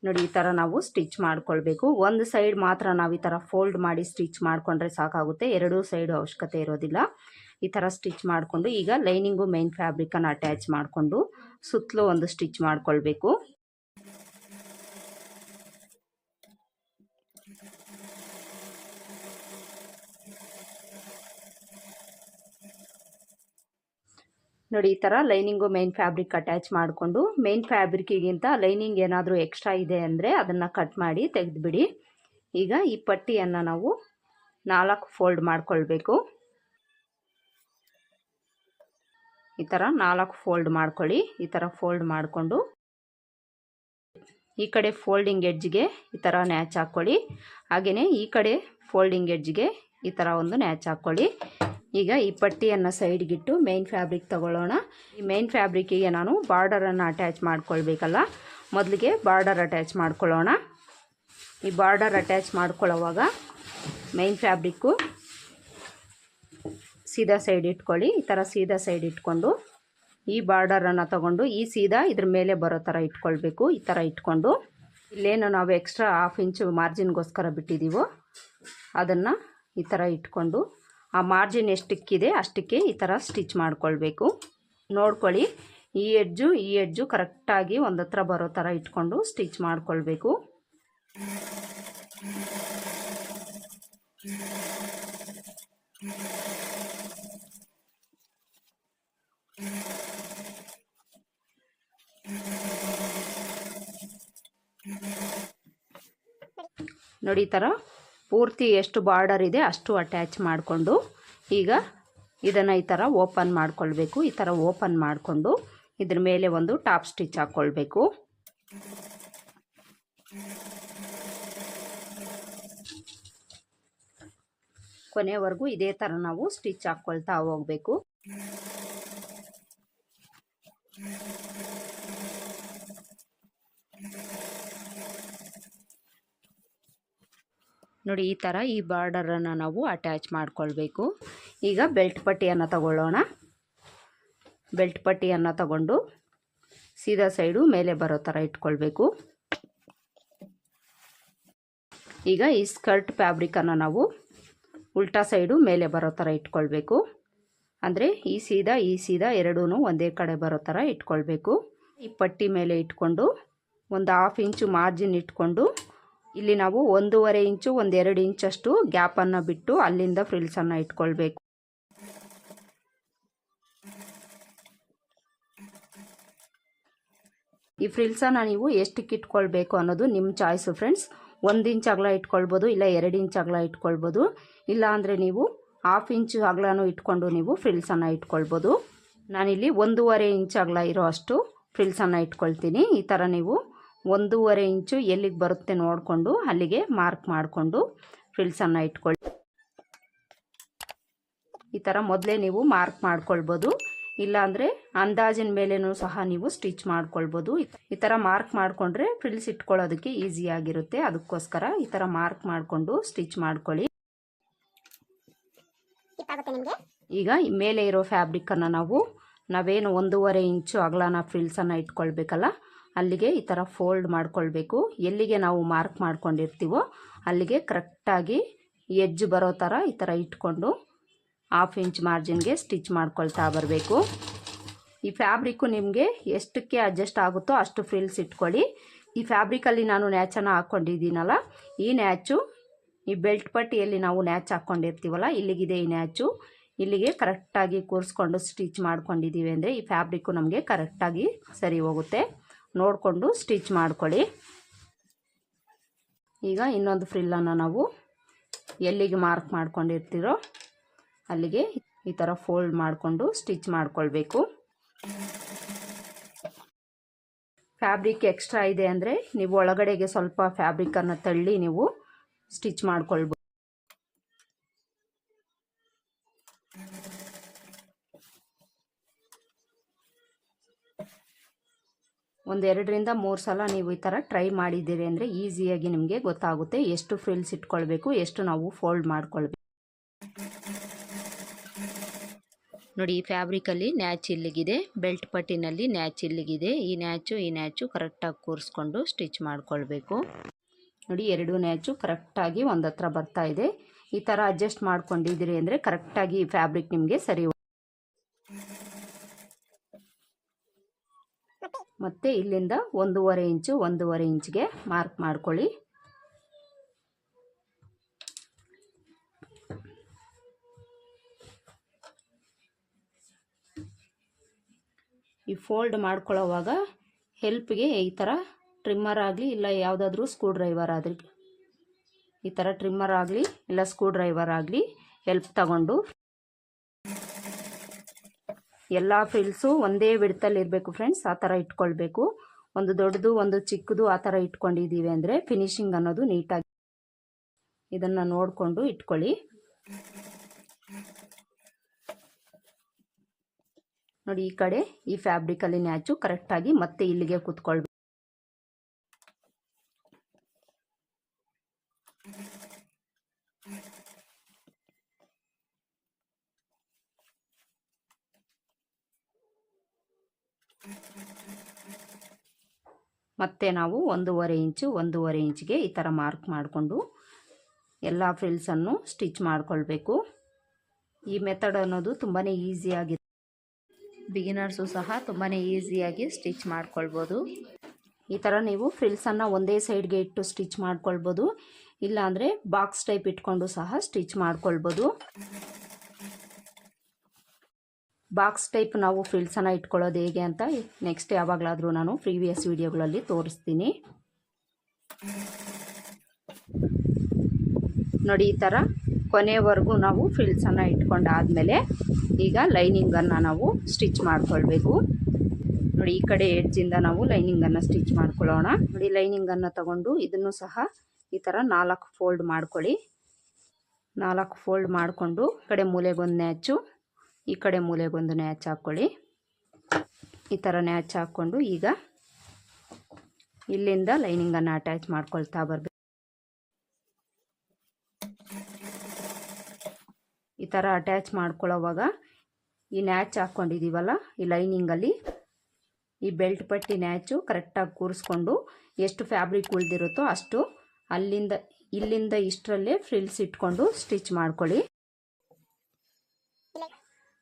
ನೋಡಿ, ಈ ಥರ ನಾವು ಸ್ಟಿಚ್ ಮಾಡ್ಕೊಳ್ಬೇಕು. ಒಂದು ಸೈಡ್ ಮಾತ್ರ ನಾವು ಈ ಥರ ಫೋಲ್ಡ್ ಮಾಡಿ ಸ್ಟಿಚ್ ಮಾಡಿಕೊಂಡ್ರೆ ಸಾಕಾಗುತ್ತೆ. ಎರಡೂ ಸೈಡು ಅವಶ್ಯಕತೆ ಇರೋದಿಲ್ಲ. ಈ ಥರ ಸ್ಟಿಚ್ ಮಾಡಿಕೊಂಡು ಈಗ ಲೈನಿಂಗು ಮೈನ್ ಫ್ಯಾಬ್ರಿಕನ್ನು ಅಟ್ಯಾಚ್ ಮಾಡಿಕೊಂಡು ಸುತ್ತಲೂ ಒಂದು ಸ್ಟಿಚ್ ಮಾಡ್ಕೊಳ್ಬೇಕು. ನೋಡಿ, ಈ ಥರ ಲೈನಿಂಗು ಮೇನ್ ಫ್ಯಾಬ್ರಿಕ್ ಅಟ್ಯಾಚ್ ಮಾಡಿಕೊಂಡು ಮೇನ್ ಫ್ಯಾಬ್ರಿಕ್ಕಿಗಿಂತ ಲೈನಿಂಗ್ ಏನಾದರೂ ಎಕ್ಸ್ಟ್ರಾ ಇದೆ ಅಂದರೆ ಅದನ್ನು ಕಟ್ ಮಾಡಿ ತೆಗೆದುಬಿಡಿ. ಈಗ ಈ ಪಟ್ಟಿಯನ್ನು ನಾವು ನಾಲ್ಕು ಫೋಲ್ಡ್ ಮಾಡಿಕೊಳ್ಬೇಕು. ಈ ಥರ ನಾಲ್ಕು ಫೋಲ್ಡ್ ಮಾಡ್ಕೊಳ್ಳಿ, ಈ ಥರ ಫೋಲ್ಡ್ ಮಾಡಿಕೊಂಡು. ಈ ಕಡೆ ಫೋಲ್ಡಿಂಗ್ ಎಡ್ಜ್ಗೆ ಈ ಥರ ನ್ಯಾಚ್ ಹಾಕ್ಕೊಳ್ಳಿ. ಹಾಗೆಯೇ ಈ ಕಡೆ ಫೋಲ್ಡಿಂಗ್ ಎಡ್ಜ್ಗೆ ಈ ಥರ ಒಂದು ನ್ಯಾಚ್ ಹಾಕ್ಕೊಳ್ಳಿ. ಈಗ ಈ ಪಟ್ಟಿಯನ್ನು ಸೈಡ್ಗಿಟ್ಟು ಮೇನ್ ಫ್ಯಾಬ್ರಿಕ್ ತಗೊಳ್ಳೋಣ. ಈ ಮೇನ್ ಫ್ಯಾಬ್ರಿಕ್ಕಿಗೆ ನಾನು ಬಾರ್ಡರನ್ನು ಅಟ್ಯಾಚ್ ಮಾಡ್ಕೊಳ್ಬೇಕಲ್ಲ? ಮೊದಲಿಗೆ ಬಾರ್ಡರ್ ಅಟ್ಯಾಚ್ ಮಾಡ್ಕೊಳ್ಳೋಣ ಈ ಬಾರ್ಡರ್ ಅಟ್ಯಾಚ್ ಮಾಡ್ಕೊಳ್ಳೋವಾಗ ಮೇನ್ ಫ್ಯಾಬ್ರಿಕ್ಕು ಸೀದಾ ಸೈಡ್ ಇಟ್ಕೊಳ್ಳಿ. ಈ ಥರ ಸೀದಾ ಸೈಡ್ ಇಟ್ಕೊಂಡು ಈ ಬಾರ್ಡರನ್ನು ತಗೊಂಡು ಈ ಸೀದಾ ಇದ್ರ ಮೇಲೆ ಬರೋ ಥರ ಇಟ್ಕೊಳ್ಬೇಕು. ಈ ಥರ ಇಟ್ಕೊಂಡು ಇಲ್ಲೇನು ನಾವು ಎಕ್ಸ್ಟ್ರಾ ಹಾಫ್ ಇಂಚು ಮಾರ್ಜಿನ್ಗೋಸ್ಕರ ಬಿಟ್ಟಿದ್ದೀವೋ ಅದನ್ನು ಈ ಥರ ಇಟ್ಕೊಂಡು ಆ ಮಾರ್ಜಿನ್ ಎಷ್ಟಕ್ಕಿದೆ ಅಷ್ಟಕ್ಕೆ ಈ ಥರ ಸ್ಟಿಚ್ ಮಾಡ್ಕೊಳ್ಬೇಕು. ನೋಡ್ಕೊಳ್ಳಿ, ಈ ಎಡ್ಜು ಈ ಎಡ್ಜು ಕರೆಕ್ಟಾಗಿ ಒಂದು ಹತ್ರ ಬರೋ ಥರ ಇಟ್ಕೊಂಡು ಸ್ಟಿಚ್ ಮಾಡ್ಕೊಳ್ಬೇಕು. ನೋಡಿ ಈ ಥರ ಪೂರ್ತಿ ಎಷ್ಟು ಬಾರ್ಡರ್ ಇದೆ ಅಷ್ಟು ಅಟ್ಯಾಚ್ ಮಾಡಿಕೊಂಡು ಈಗ ಇದನ್ನು ಈ ಥರ ಓಪನ್ ಮಾಡಿಕೊಳ್ಬೇಕು. ಈ ಥರ ಓಪನ್ ಮಾಡಿಕೊಂಡು ಇದ್ರ ಮೇಲೆ ಒಂದು ಟಾಪ್ ಸ್ಟಿಚ್ ಹಾಕ್ಕೊಳ್ಬೇಕು ಕೊನೆವರೆಗೂ ಇದೇ ಥರ ನಾವು ಸ್ಟಿಚ್ ಹಾಕ್ಕೊಳ್ತಾ ಹೋಗಬೇಕು. ನೋಡಿ, ಈ ಥರ ಈ ಬಾರ್ಡರನ್ನು ನಾವು ಅಟ್ಯಾಚ್ ಮಾಡ್ಕೊಳ್ಬೇಕು. ಈಗ ಬೆಲ್ಟ್ ಪಟ್ಟಿಯನ್ನು ತಗೊಳ್ಳೋಣ. ಬೆಲ್ಟ್ ಪಟ್ಟಿಯನ್ನು ತಗೊಂಡು ಸೀದಾ ಸೈಡು ಮೇಲೆ ಬರೋ ಥರ ಇಟ್ಕೊಳ್ಬೇಕು. ಈಗ ಈ ಸ್ಕರ್ಟ್ ಫ್ಯಾಬ್ರಿಕನ್ನು ನಾವು ಉಲ್ಟಾ ಸೈಡು ಮೇಲೆ ಬರೋ ಥರ ಇಟ್ಕೊಳ್ಬೇಕು. ಅಂದರೆ ಈ ಸೀದಾ ಈ ಸೀದಾ ಎರಡೂ ಒಂದೇ ಕಡೆ ಬರೋ ಥರ ಇಟ್ಕೊಳ್ಬೇಕು. ಈ ಪಟ್ಟಿ ಮೇಲೆ ಇಟ್ಕೊಂಡು ಒಂದು ಹಾಫ್ ಇಂಚು ಮಾರ್ಜಿನ್ ಇಟ್ಕೊಂಡು ಇಲ್ಲಿ ನಾವು ಒಂದೂವರೆ ಇಂಚು, ಒಂದೆರಡು ಇಂಚಷ್ಟು ಗ್ಯಾಪನ್ನು ಬಿಟ್ಟು ಅಲ್ಲಿಂದ ಫ್ರಿಲ್ಸನ್ನು ಇಟ್ಕೊಳ್ಬೇಕು. ಈ ಫ್ರಿಲ್ಸನ್ನು ನೀವು ಎಷ್ಟಕ್ಕೆ ಇಟ್ಕೊಳ್ಬೇಕು ಅನ್ನೋದು ನಿಮ್ಮ ಚಾಯ್ಸು ಫ್ರೆಂಡ್ಸ್. ಒಂದು ಇಂಚ್ ಅಗಲ ಇಟ್ಕೊಳ್ಬೋದು, ಇಲ್ಲ ಎರಡು ಇಂಚ್ ಅಗಲ ಇಟ್ಕೊಳ್ಬೋದು. ಇಲ್ಲ ಅಂದರೆ ನೀವು ಹಾಫ್ ಇಂಚು ಅಗಲನೂ ಇಟ್ಕೊಂಡು ನೀವು ಫ್ರಿಲ್ಸನ್ನು ಇಟ್ಕೊಳ್ಬೋದು. ನಾನಿಲ್ಲಿ ಒಂದೂವರೆ ಇಂಚ್ ಅಗಲ ಇರೋ ಅಷ್ಟು ಫ್ರಿಲ್ಸನ್ನು ಇಟ್ಕೊಳ್ತೀನಿ. ಈ ಥರ ನೀವು ಒಂದೂವರೆ ಇಂಚು ಎಲ್ಲಿಗೆ ಬರುತ್ತೆ ನೋಡಿಕೊಂಡು ಅಲ್ಲಿಗೆ ಮಾರ್ಕ್ ಮಾಡಿಕೊಂಡು ಫ್ರಿಲ್ಸನ್ನು ಇಟ್ಕೊಳ್ಳಿ. ಈ ಥರ ಮೊದಲೇ ನೀವು ಮಾರ್ಕ್ ಮಾಡ್ಕೊಳ್ಬೋದು. ಇಲ್ಲಾಂದರೆ ಅಂದಾಜಿನ ಮೇಲೇನೂ ಸಹ ನೀವು ಸ್ಟಿಚ್ ಮಾಡ್ಕೊಳ್ಬೋದು. ಈ ಥರ ಮಾರ್ಕ್ ಮಾಡಿಕೊಂಡ್ರೆ ಫ್ರಿಲ್ಸ್ ಇಟ್ಕೊಳ್ಳೋದಕ್ಕೆ ಈಸಿಯಾಗಿರುತ್ತೆ ಅದಕ್ಕೋಸ್ಕರ ಈ ಥರ ಮಾರ್ಕ್ ಮಾಡಿಕೊಂಡು ಸ್ಟಿಚ್ ಮಾಡ್ಕೊಳ್ಳಿ. ಈಗ ಮೇಲೆ ಇರೋ ಫ್ಯಾಬ್ರಿಕ್ಕನ್ನು ನಾವು, ನಾವೇನು ಒಂದೂವರೆ ಇಂಚು ಅಗಲನ ಫ್ರಿಲ್ಸನ್ನು ಇಟ್ಕೊಳ್ಬೇಕಲ್ಲ ಅಲ್ಲಿಗೆ ಈ ಥರ ಫೋಲ್ಡ್ ಮಾಡ್ಕೊಳ್ಬೇಕು. ಎಲ್ಲಿಗೆ ನಾವು ಮಾರ್ಕ್ ಮಾಡ್ಕೊಂಡಿರ್ತೀವೋ ಅಲ್ಲಿಗೆ ಕರೆಕ್ಟಾಗಿ ಎಜ್ ಬರೋ ಥರ ಈ ಥರ ಇಟ್ಕೊಂಡು ಹಾಫ್ ಇಂಚ್ ಮಾರ್ಜಿನ್ಗೆ ಸ್ಟಿಚ್ ಮಾಡ್ಕೊಳ್ತಾ ಬರಬೇಕು. ಈ ಫ್ಯಾಬ್ರಿಕ್ಕು ನಿಮಗೆ ಎಷ್ಟಕ್ಕೆ ಅಡ್ಜಸ್ಟ್ ಆಗುತ್ತೋ ಅಷ್ಟು ಫ್ರಿಲ್ಸ್ ಇಟ್ಕೊಳ್ಳಿ. ಈ ಫ್ಯಾಬ್ರಿಕಲ್ಲಿ ನಾನು ನ್ಯಾಚನ್ನು ಹಾಕ್ಕೊಂಡಿದ್ದೀನಲ್ಲ, ಈ ನ್ಯಾಚು ಈ ಬೆಲ್ಟ್ ಪಟ್ಟಿಯಲ್ಲಿ ನಾವು ನ್ಯಾಚ್ ಹಾಕ್ಕೊಂಡಿರ್ತೀವಲ್ಲ ಇಲ್ಲಿಗಿದೆ ಈ ನ್ಯಾಚು ಇಲ್ಲಿಗೆ ಕರೆಕ್ಟಾಗಿ ಕೂರಿಸ್ಕೊಂಡು ಸ್ಟಿಚ್ ಮಾಡ್ಕೊಂಡಿದ್ದೀವಿ ಅಂದರೆ ಈ ಫ್ಯಾಬ್ರಿಕ್ಕು ನಮಗೆ ಕರೆಕ್ಟಾಗಿ ಸರಿ ಹೋಗುತ್ತೆ. ನೋಡಿಕೊಂಡು ಸ್ಟಿಚ್ ಮಾಡ್ಕೊಳ್ಳಿ. ಈಗ ಇನ್ನೊಂದು ಫ್ರಿಲ್ಲನ್ನು ನಾವು ಎಲ್ಲಿಗೆ ಮಾರ್ಕ್ ಮಾಡ್ಕೊಂಡಿರ್ತೀರೋ ಅಲ್ಲಿಗೆ ಈ ಥರ ಫೋಲ್ಡ್ ಮಾಡಿಕೊಂಡು ಸ್ಟಿಚ್ ಮಾಡ್ಕೊಳ್ಬೇಕು. ಫ್ಯಾಬ್ರಿಕ್ ಎಕ್ಸ್ಟ್ರಾ ಇದೆ ಅಂದರೆ ನೀವು ಒಳಗಡೆಗೆ ಸ್ವಲ್ಪ ಫ್ಯಾಬ್ರಿಕನ್ನು ತಳ್ಳಿ ನೀವು ಸ್ಟಿಚ್ ಮಾಡ್ಕೊಳ್ಬೋದು ಒಂದೆರಡರಿಂದ ಮೂರು ಸಲ ನೀವು ಈ ಥರ ಟ್ರೈ ಮಾಡಿದ್ದೀರಿ ಅಂದರೆ ಈಸಿಯಾಗಿ ನಿಮಗೆ ಗೊತ್ತಾಗುತ್ತೆ ಎಷ್ಟು ಫ್ರಿಲ್ಸ್ ಇಟ್ಕೊಳ್ಬೇಕು, ಎಷ್ಟು ನಾವು ಫೋಲ್ಡ್ ಮಾಡ್ಕೊಳ್ಬೇಕು. ನೋಡಿ, ಈ ಫ್ಯಾಬ್ರಿಕಲ್ಲಿ ನ್ಯಾಚ್ ಇಲ್ಲಿಗಿದೆ ಬೆಲ್ಟ್ ಪಟ್ಟಿನಲ್ಲಿ ನ್ಯಾಚ್ ಇಲ್ಲಿಗಿದೆ, ಈ ನ್ಯಾಚು ಈ ನ್ಯಾಚು ಕರೆಕ್ಟಾಗಿ ಕೂರಿಸ್ಕೊಂಡು ಸ್ಟಿಚ್ ಮಾಡ್ಕೊಳ್ಬೇಕು. ನೋಡಿ, ಎರಡು ನ್ಯಾಚು ಕರೆಕ್ಟಾಗಿ ಒಂದತ್ರ ಬರ್ತಾ ಇದೆ. ಈ ಥರ ಅಡ್ಜಸ್ಟ್ ಮಾಡ್ಕೊಂಡಿದ್ದೀರಿ ಅಂದರೆ ಕರೆಕ್ಟಾಗಿ ಈ ಫ್ಯಾಬ್ರಿಕ್ ನಿಮಗೆ ಸರಿ ಮತ್ತು ಇಲ್ಲಿಂದ ಒಂದೂವರೆ ಇಂಚು ಒಂದೂವರೆ ಇಂಚ್ಗೆ ಮಾರ್ಕ್ ಮಾಡ್ಕೊಳ್ಳಿ. ಈ ಫೋಲ್ಡ್ ಮಾಡ್ಕೊಳ್ಳೋವಾಗ ಹೆಲ್ಪ್ಗೆ ಈ ಥರ ಟ್ರಿಮ್ಮರ್ ಆಗಲಿ ಇಲ್ಲ ಯಾವುದಾದ್ರೂ ಸ್ಕ್ರೂ ಡ್ರೈವರ್ ಆದ್ರಿ ಈ ಥರ ಟ್ರಿಮ್ಮರ್ ಆಗಲಿ ಇಲ್ಲ ಸ್ಕ್ರೂ ಡ್ರೈವರ್ ಆಗಲಿ ಹೆಲ್ಪ್ ತಗೊಂಡು ಎಲ್ಲ ಫ್ರಿಲ್ಸು ಒಂದೇ ವಿಡ್ತಲ್ಲಿ ಇರಬೇಕು ಫ್ರೆಂಡ್ಸ್ ಆ ಥರ ಇಟ್ಕೊಳ್ಬೇಕು. ಒಂದು ದೊಡ್ಡದು, ಒಂದು ಚಿಕ್ಕದು, ಆ ಥರ ಇಟ್ಕೊಂಡಿದ್ದೀವಿ ಅಂದರೆ ಫಿನಿಶಿಂಗ್ ಅನ್ನೋದು ನೀಟಾಗಿ ಇದನ್ನು ನೋಡಿಕೊಂಡು ಇಟ್ಕೊಳ್ಳಿ. ನೋಡಿ ಈ ಕಡೆ ಈ ಫ್ಯಾಬ್ರಿಕಲ್ಲಿ ನ್ಯಾಚು ಕರೆಕ್ಟಾಗಿ ಮತ್ತೆ ಇಲ್ಲಿಗೆ ಕೂತ್ಕೊಳ್ಬೇಕು. ಮತ್ತೆ ನಾವು ಒಂದೂವರೆ ಇಂಚು, ಒಂದೂವರೆ ಇಂಚಿಗೆ ಈ ಥರ ಮಾರ್ಕ್ ಮಾಡಿಕೊಂಡು ಎಲ್ಲ ಫ್ರಿಲ್ಸನ್ನು ಸ್ಟಿಚ್ ಮಾಡಿಕೊಳ್ಬೇಕು. ಈ ಮೆಥಡ್ ಅನ್ನೋದು ತುಂಬಾ ಈಸಿಯಾಗಿದೆ ಬಿಗಿನರ್ಸು ಸಹ ತುಂಬಾ ಈಸಿಯಾಗಿ ಸ್ಟಿಚ್ ಮಾಡ್ಕೊಳ್ಬೋದು. ಈ ಥರ ನೀವು ಫ್ರಿಲ್ಸನ್ನು ಒಂದೇ ಸೈಡ್ಗೆ ಇಟ್ಟು ಸ್ಟಿಚ್ ಮಾಡ್ಕೊಳ್ಬೋದು. ಇಲ್ಲಾಂದರೆ ಬಾಕ್ಸ್ ಟೈಪ್ ಇಟ್ಕೊಂಡು ಸಹ ಸ್ಟಿಚ್ ಮಾಡ್ಕೊಳ್ಬೋದು. ಬಾಕ್ಸ್ ಟೈಪ್ ನಾವು ಫ್ರಿಲ್ಸನ್ನು ಇಟ್ಕೊಳ್ಳೋದು ಹೇಗೆ ಅಂತ ನೆಕ್ಸ್ಟ್ ಯಾವಾಗಲಾದರೂ ನಾನು ಪ್ರೀವಿಯಸ್ ವಿಡಿಯೋಗಳಲ್ಲಿ ತೋರಿಸ್ತೀನಿ. ನೋಡಿ, ಈ ಥರ ಕೊನೆವರೆಗೂ ನಾವು ಫ್ರಿಲ್ಸನ್ನು ಇಟ್ಕೊಂಡಾದಮೇಲೆ ಈಗ ಲೈನಿಂಗನ್ನು ನಾವು ಸ್ಟಿಚ್ ಮಾಡ್ಕೊಳ್ಬೇಕು. ನೋಡಿ, ಈ ಕಡೆ ಎಡ್ಜಿಂದ ನಾವು ಲೈನಿಂಗನ್ನು ಸ್ಟಿಚ್ ಮಾಡ್ಕೊಳ್ಳೋಣ. ನೋಡಿ ಲೈನಿಂಗನ್ನು ತಗೊಂಡು ಇದನ್ನು ಸಹ ಈ ಥರ ನಾಲ್ಕು ಫೋಲ್ಡ್ ಮಾಡ್ಕೊಳ್ಳಿ. ನಾಲ್ಕು ಫೋಲ್ಡ್ ಮಾಡಿಕೊಂಡು ಕಡೆ ಮೂಲೆಗೊಂದು ನ್ಯಾಚು ಈ ಕಡೆ ಮೂಲೆಗೊಂದು ನ್ಯಾಚ್ ಹಾಕ್ಕೊಳ್ಳಿ. ಈ ಥರ ನ್ಯಾಚ್ ಹಾಕ್ಕೊಂಡು ಈಗ ಇಲ್ಲಿಂದ ಲೈನಿಂಗನ್ನು ಅಟ್ಯಾಚ್ ಮಾಡ್ಕೊಳ್ತಾ ಬರಬೇಕು. ಈ ಥರ ಅಟ್ಯಾಚ್ ಮಾಡ್ಕೊಳ್ಳೋವಾಗ ಈ ನ್ಯಾಚ್ ಹಾಕ್ಕೊಂಡಿದ್ದೀವಲ್ಲ, ಈ ಲೈನಿಂಗಲ್ಲಿ ಈ ಬೆಲ್ಟ್ ಪಟ್ಟಿ ನ್ಯಾಚು ಕರೆಕ್ಟಾಗಿ ಕೂರಿಸ್ಕೊಂಡು ಎಷ್ಟು ಫ್ಯಾಬ್ರಿಕ್ ಉಳಿದಿರುತ್ತೋ ಅಷ್ಟು ಅಲ್ಲಿಂದ ಇಲ್ಲಿಂದ ಇಷ್ಟರಲ್ಲೇ ಫ್ರಿಲ್ಸ್ ಇಟ್ಕೊಂಡು ಸ್ಟಿಚ್ ಮಾಡ್ಕೊಳ್ಳಿ.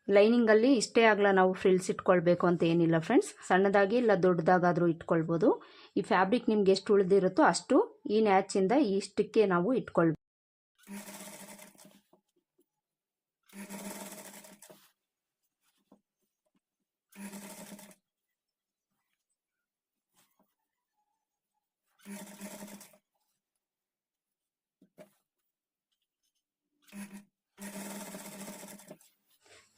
ಲೈನಿಂಗಲ್ಲಿ ಇಷ್ಟೇ ಆಗಲ ನಾವು ಫ್ರಿಲ್ಸ್ ಇಟ್ಕೊಳ್ಬೇಕು ಅಂತ ಏನಿಲ್ಲ ಫ್ರೆಂಡ್ಸ್. ಸಣ್ಣದಾಗಿ ಇಲ್ಲ, ದೊಡ್ಡದಾಗಾದರೂ ಇಟ್ಕೊಳ್ಬೋದು. ಈ ಫ್ಯಾಬ್ರಿಕ್ ನಿಮ್ಗೆ ಎಷ್ಟು ಉಳಿದಿರುತ್ತೋ ಅಷ್ಟು ಈ ನ್ಯಾಚಿಂದ ಇಷ್ಟಕ್ಕೆ ನಾವು ಇಟ್ಕೊಳ್ಬೇಕು.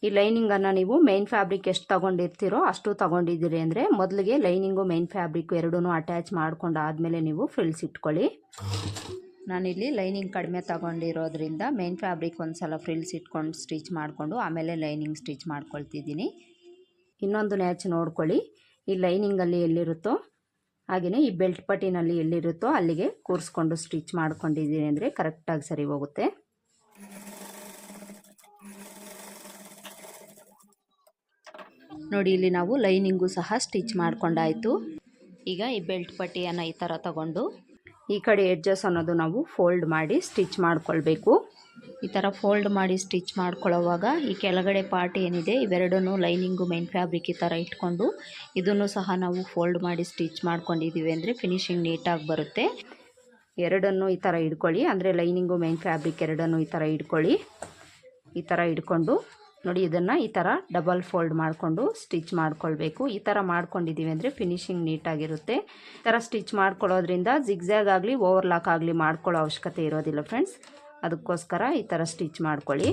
ಈ ಲೈನಿಂಗನ್ನು ನೀವು ಮೈನ್ ಫ್ಯಾಬ್ರಿಕ್ ಎಷ್ಟು ತಗೊಂಡಿರ್ತೀರೋ ಅಷ್ಟು ತಗೊಂಡಿದ್ದೀರಿ ಅಂದರೆ ಮೊದಲಿಗೆ ಲೈನಿಂಗು ಮೈನ್ ಫ್ಯಾಬ್ರಿಕ್ ಎರಡೂ ಅಟ್ಯಾಚ್ ಮಾಡ್ಕೊಂಡು ಆದಮೇಲೆ ನೀವು ಫ್ರಿಲ್ಸ್ ಇಟ್ಕೊಳ್ಳಿ. ನಾನಿಲ್ಲಿ ಲೈನಿಂಗ್ ಕಡಿಮೆ ತಗೊಂಡಿರೋದ್ರಿಂದ ಮೈನ್ ಫ್ಯಾಬ್ರಿಕ್ ಒಂದು ಸಲ ಫ್ರಿಲ್ಸ್ ಇಟ್ಕೊಂಡು ಸ್ಟಿಚ್ ಮಾಡಿಕೊಂಡು ಆಮೇಲೆ ಲೈನಿಂಗ್ ಸ್ಟಿಚ್ ಮಾಡ್ಕೊಳ್ತಿದ್ದೀನಿ. ಇನ್ನೊಂದು ನ್ಯಾಚ್ ನೋಡ್ಕೊಳ್ಳಿ. ಈ ಲೈನಿಂಗಲ್ಲಿ ಎಲ್ಲಿರುತ್ತೋ ಹಾಗೆಯೇ ಈ ಬೆಲ್ಟ್ ಪಟ್ಟಿನಲ್ಲಿ ಎಲ್ಲಿರುತ್ತೋ ಅಲ್ಲಿಗೆ ಕೂರಿಸ್ಕೊಂಡು ಸ್ಟಿಚ್ ಮಾಡ್ಕೊಂಡಿದ್ದೀನಿ ಅಂದರೆ ಕರೆಕ್ಟಾಗಿ ಸರಿ ಹೋಗುತ್ತೆ. ನೋಡಿ, ಇಲ್ಲಿ ನಾವು ಲೈನಿಂಗು ಸಹ ಸ್ಟಿಚ್ ಮಾಡ್ಕೊಂಡಾಯಿತು. ಈಗ ಈ ಬೆಲ್ಟ್ ಪಟ್ಟಿಯನ್ನು ಈ ಥರ ತಗೊಂಡು ಈ ಕಡೆ ಎಡ್ಜಸ್ ಅನ್ನೋದು ನಾವು ಫೋಲ್ಡ್ ಮಾಡಿ ಸ್ಟಿಚ್ ಮಾಡ್ಕೊಳ್ಬೇಕು. ಈ ಥರ ಫೋಲ್ಡ್ ಮಾಡಿ ಸ್ಟಿಚ್ ಮಾಡ್ಕೊಳ್ಳೋವಾಗ ಈ ಕೆಳಗಡೆ ಪಾರ್ಟ್ ಏನಿದೆ, ಇವೆರಡನ್ನೂ ಲೈನಿಂಗು ಮೈನ್ ಫ್ಯಾಬ್ರಿಕ್ ಈ ಥರ ಇಟ್ಕೊಂಡು ಇದನ್ನು ಸಹ ನಾವು ಫೋಲ್ಡ್ ಮಾಡಿ ಸ್ಟಿಚ್ ಮಾಡ್ಕೊಂಡಿದ್ದೀವಿ ಅಂದರೆ ಫಿನಿಶಿಂಗ್ ನೀಟಾಗಿ ಬರುತ್ತೆ. ಎರಡನ್ನು ಈ ಥರ ಇಡ್ಕೊಳ್ಳಿ ಅಂದರೆ ಲೈನಿಂಗು ಮೈನ್ ಫ್ಯಾಬ್ರಿಕ್ ಎರಡನ್ನು ಈ ಥರ ಇಡ್ಕೊಳ್ಳಿ ಈ ಥರ ಇಡ್ಕೊಂಡು ನೋಡಿ, ಇದನ್ನು ಈ ಥರ ಡಬಲ್ ಫೋಲ್ಡ್ ಮಾಡಿಕೊಂಡು ಸ್ಟಿಚ್ ಮಾಡ್ಕೊಳ್ಬೇಕು. ಈ ಥರ ಮಾಡ್ಕೊಂಡಿದ್ದೀವಿ ಅಂದರೆ ಫಿನಿಶಿಂಗ್ ನೀಟಾಗಿರುತ್ತೆ ಈ ಥರ ಸ್ಟಿಚ್ ಮಾಡ್ಕೊಳ್ಳೋದ್ರಿಂದ ಜಿಗ್ಜ್ಯಾಗ್ ಆಗಲಿ ಓವರ್ಲಾಕ್ ಆಗಲಿ ಮಾಡ್ಕೊಳ್ಳೋ ಅವಶ್ಯಕತೆ ಇರೋದಿಲ್ಲ ಫ್ರೆಂಡ್ಸ್ ಅದಕ್ಕೋಸ್ಕರ ಈ ಥರ ಸ್ಟಿಚ್ ಮಾಡ್ಕೊಳ್ಳಿ.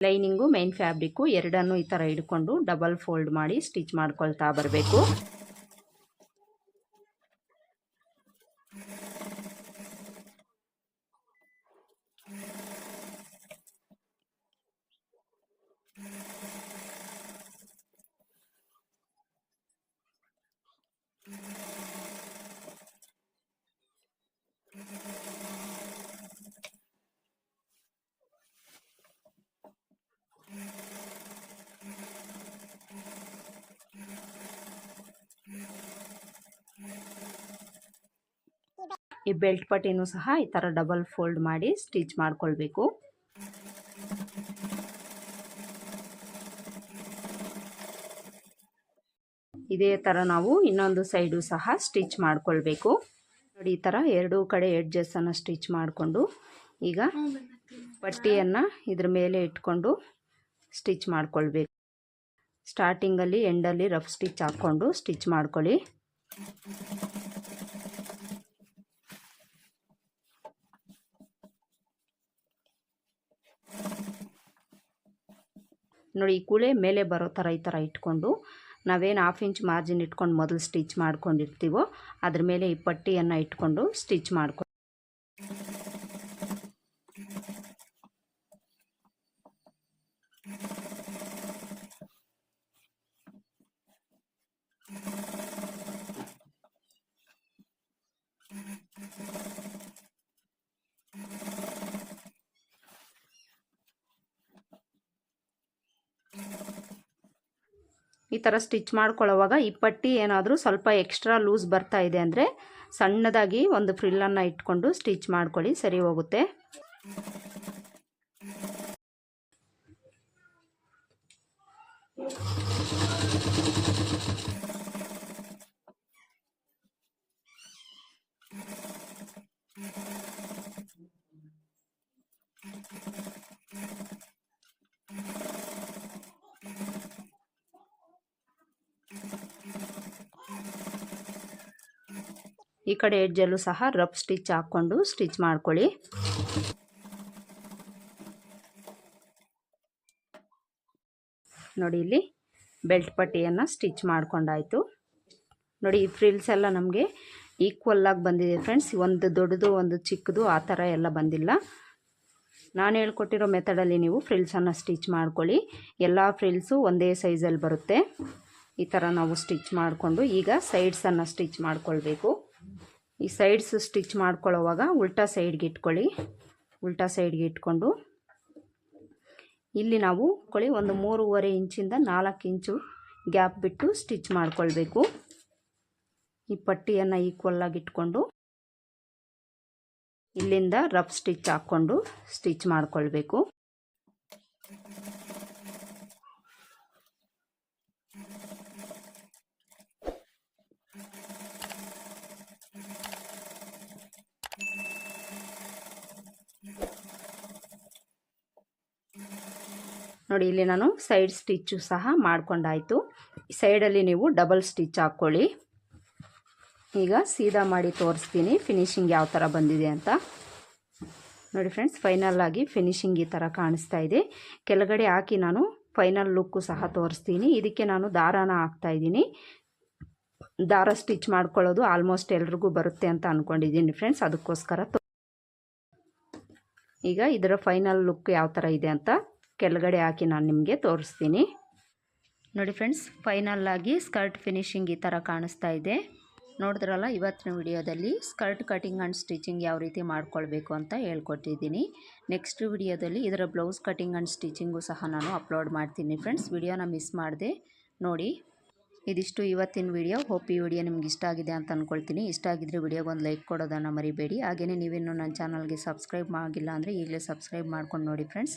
ಲೈನಿಂಗು ಮೈನ್ ಫ್ಯಾಬ್ರಿಕ್ಕು ಎರಡನ್ನೂ ಈ ಥರ ಹಿಡ್ಕೊಂಡು ಡಬಲ್ ಫೋಲ್ಡ್ ಮಾಡಿ ಸ್ಟಿಚ್ ಮಾಡ್ಕೊಳ್ತಾ ಬರಬೇಕು. ಈ ಬೆಲ್ಟ್ ಪಟ್ಟಿನೂ ಸಹ ಈ ಥರ ಡಬಲ್ ಫೋಲ್ಡ್ ಮಾಡಿ ಸ್ಟಿಚ್ ಮಾಡ್ಕೊಳ್ಬೇಕು. ಇದೇ ಥರ ನಾವು ಇನ್ನೊಂದು ಸೈಡು ಸಹ ಸ್ಟಿಚ್ ಮಾಡ್ಕೊಳ್ಬೇಕು. ನೋಡಿ, ಈ ಥರ ಎರಡೂ ಕಡೆ ಎಡ್ಜಸ್ಸನ್ನು ಸ್ಟಿಚ್ ಮಾಡಿಕೊಂಡು ಈಗ ಪಟ್ಟಿಯನ್ನು ಇದ್ರ ಮೇಲೆ ಇಟ್ಕೊಂಡು ಸ್ಟಿಚ್ ಮಾಡ್ಕೊಳ್ಬೇಕು. ಸ್ಟಾರ್ಟಿಂಗಲ್ಲಿ, ಎಂಡಲ್ಲಿ ರಫ್ ಸ್ಟಿಚ್ ಹಾಕ್ಕೊಂಡು ಸ್ಟಿಚ್ ಮಾಡ್ಕೊಳ್ಳಿ. ನೋಡಿ, ಈ ಕೂಳೆ ಮೇಲೆ ಬರೋ ಥರ ಈ ಥರ ಇಟ್ಕೊಂಡು ನಾವೇನು ಹಾಫ್ ಇಂಚ್ ಮಾರ್ಜಿನ್ ಇಟ್ಕೊಂಡು ಮೊದಲು ಸ್ಟಿಚ್ ಮಾಡ್ಕೊಂಡಿರ್ತೀವೋ ಅದ್ರ ಮೇಲೆ ಈ ಪಟ್ಟಿಯನ್ನು ಇಟ್ಕೊಂಡು ಸ್ಟಿಚ್ ಮಾಡ್ಕೊ ಈ ಥರ ಸ್ಟಿಚ್ ಮಾಡ್ಕೊಳ್ಳೋವಾಗ ಈ ಪಟ್ಟಿ ಏನಾದರೂ ಸ್ವಲ್ಪ ಎಕ್ಸ್ಟ್ರಾ ಲೂಸ್ ಬರ್ತಾ ಇದೆ ಅಂದರೆ ಸಣ್ಣದಾಗಿ ಒಂದು ಫ್ರಿಲ್ಲನ್ನು ಇಟ್ಕೊಂಡು ಸ್ಟಿಚ್ ಮಾಡ್ಕೊಳ್ಳಿ, ಸರಿ ಹೋಗುತ್ತೆ. ಈ ಕಡೆ ಎಡ್ಜಲ್ಲೂ ಸಹ ರಫ್ ಸ್ಟಿಚ್ ಹಾಕ್ಕೊಂಡು ಸ್ಟಿಚ್ ಮಾಡ್ಕೊಳ್ಳಿ. ನೋಡಿ ಇಲ್ಲಿ ಬೆಲ್ಟ್ ಪಟ್ಟಿಯನ್ನು ಸ್ಟಿಚ್ ಮಾಡ್ಕೊಂಡಾಯಿತು. ನೋಡಿ ಈ ಫ್ರಿಲ್ಸ್ ಎಲ್ಲ ನಮಗೆ ಈಕ್ವಲ್ಲಾಗಿ ಬಂದಿದೆ ಫ್ರೆಂಡ್ಸ್. ಒಂದು ದೊಡ್ಡದು, ಒಂದು ಚಿಕ್ಕದು ಆ ಥರ ಎಲ್ಲ ಬಂದಿಲ್ಲ. ನಾನು ಹೇಳ್ಕೊಟ್ಟಿರೋ ಮೆಥಡಲ್ಲಿ ನೀವು ಫ್ರಿಲ್ಸನ್ನು ಸ್ಟಿಚ್ ಮಾಡ್ಕೊಳ್ಳಿ. ಎಲ್ಲ ಫ್ರಿಲ್ಸು ಒಂದೇ ಸೈಜಲ್ಲಿ ಬರುತ್ತೆ. ಈ ಥರ ನಾವು ಸ್ಟಿಚ್ ಮಾಡಿಕೊಂಡು ಈಗ ಸೈಡ್ಸನ್ನು ಸ್ಟಿಚ್ ಮಾಡ್ಕೊಳ್ಬೇಕು. ಈ ಸೈಡ್ಸ್ ಸ್ಟಿಚ್ ಮಾಡ್ಕೊಳ್ಳೋವಾಗ ಉಲ್ಟಾ ಸೈಡ್ಗೆ ಇಟ್ಕೊಳ್ಳಿ. ಉಲ್ಟಾ ಸೈಡ್ಗೆ ಇಟ್ಕೊಂಡು ಇಲ್ಲಿ ನಾವು ಕೊಳ್ಳಿ ಒಂದು ಮೂರುವರೆ ಇಂಚಿಂದ ನಾಲ್ಕು ಇಂಚು ಗ್ಯಾಪ್ ಬಿಟ್ಟು ಸ್ಟಿಚ್ ಮಾಡ್ಕೊಳ್ಬೇಕು. ಈ ಪಟ್ಟಿಯನ್ನು ಈಕ್ವಲ್ಲಾಗಿ ಇಟ್ಕೊಂಡು ಇಲ್ಲಿಂದ ರಫ್ ಸ್ಟಿಚ್ ಹಾಕ್ಕೊಂಡು ಸ್ಟಿಚ್ ಮಾಡ್ಕೊಳ್ಬೇಕು. ನೋಡಿ, ಇಲ್ಲಿ ನಾನು ಸೈಡ್ ಸ್ಟಿಚ್ಚು ಸಹ ಮಾಡ್ಕೊಂಡಾಯಿತು. ಸೈಡಲ್ಲಿ ನೀವು ಡಬಲ್ ಸ್ಟಿಚ್ ಹಾಕ್ಕೊಳ್ಳಿ. ಈಗ ಸೀದಾ ಮಾಡಿ ತೋರಿಸ್ತೀನಿ ಫಿನಿಶಿಂಗ್ ಯಾವ ಥರ ಬಂದಿದೆ ಅಂತ. ನೋಡಿ ಫ್ರೆಂಡ್ಸ್ ಫೈನಲ್ ಆಗಿ ಫಿನಿಶಿಂಗ್ ಈ ಥರ ಕಾಣಿಸ್ತಾ ಇದೆ. ಕೆಳಗಡೆ ಹಾಕಿ ನಾನು ಫೈನಲ್ ಲುಕ್ಕು ಸಹ ತೋರಿಸ್ತೀನಿ. ಇದಕ್ಕೆ ನಾನು ದಾರಾನ ಹಾಕ್ತಾ ಇದ್ದೀನಿ. ದಾರ ಸ್ಟಿಚ್ ಮಾಡ್ಕೊಳ್ಳೋದು ಆಲ್ಮೋಸ್ಟ್ ಎಲ್ರಿಗೂ ಬರುತ್ತೆ ಅಂತ ಅಂದ್ಕೊಂಡಿದ್ದೀನಿ ಫ್ರೆಂಡ್ಸ್ ಅದಕ್ಕೋಸ್ಕರ ಈಗ ಇದರ ಫೈನಲ್ ಲುಕ್ ಯಾವ ಥರ ಇದೆ ಅಂತ ಕೆಳಗಡೆ ಹಾಕಿ ನಾನು ನಿಮಗೆ ತೋರಿಸ್ತೀನಿ. ನೋಡಿ ಫ್ರೆಂಡ್ಸ್ ಫೈನಲ್ ಆಗಿ ಸ್ಕರ್ಟ್ ಫಿನಿಶಿಂಗ್ ಈ ಥರ ಕಾಣಿಸ್ತಾ ಇದೆ. ನೋಡಿದ್ರಲ್ಲ, ಇವತ್ತಿನ ವಿಡಿಯೋದಲ್ಲಿ ಸ್ಕರ್ಟ್ ಕಟಿಂಗ್ ಆ್ಯಂಡ್ ಸ್ಟಿಚಿಂಗ್ ಯಾವ ರೀತಿ ಮಾಡ್ಕೊಳ್ಬೇಕು ಅಂತ ಹೇಳ್ಕೊಟ್ಟಿದ್ದೀನಿ. ನೆಕ್ಸ್ಟ್ ವಿಡಿಯೋದಲ್ಲಿ ಇದರ ಬ್ಲೌಸ್ ಕಟಿಂಗ್ ಆ್ಯಂಡ್ ಸ್ಟಿಚಿಂಗು ಸಹ ನಾನು ಅಪ್ಲೋಡ್ ಮಾಡ್ತೀನಿ ಫ್ರೆಂಡ್ಸ್ ವಿಡಿಯೋನ ಮಿಸ್ ಮಾಡಿದೆ, ನೋಡಿ. ಇದಿಷ್ಟು ಇವತ್ತಿನ ವಿಡಿಯೋ. ಹೋಪ್ ಈ ವಿಡಿಯೋ ನಿಮ್ಗೆ ಇಷ್ಟ ಆಗಿದೆ ಅಂತ ಅಂದ್ಕೊಳ್ತೀನಿ ಇಷ್ಟ ಆಗಿದ್ದರೆ ವಿಡಿಯೋಗೆ ಒಂದು ಲೈಕ್ ಕೊಡೋದನ್ನು ಮರಿಬೇಡಿ. ಹಾಗೆಯೇ ನೀವಿನ್ನೂ ನನ್ನ ಚಾನಲ್ಗೆ ಸಬ್ಸ್ಕ್ರೈಬ್ ಆಗಿಲ್ಲ ಅಂದರೆ ಈಗಲೇ ಸಬ್ಸ್ಕ್ರೈಬ್ ಮಾಡ್ಕೊಂಡು ನೋಡಿ ಫ್ರೆಂಡ್ಸ್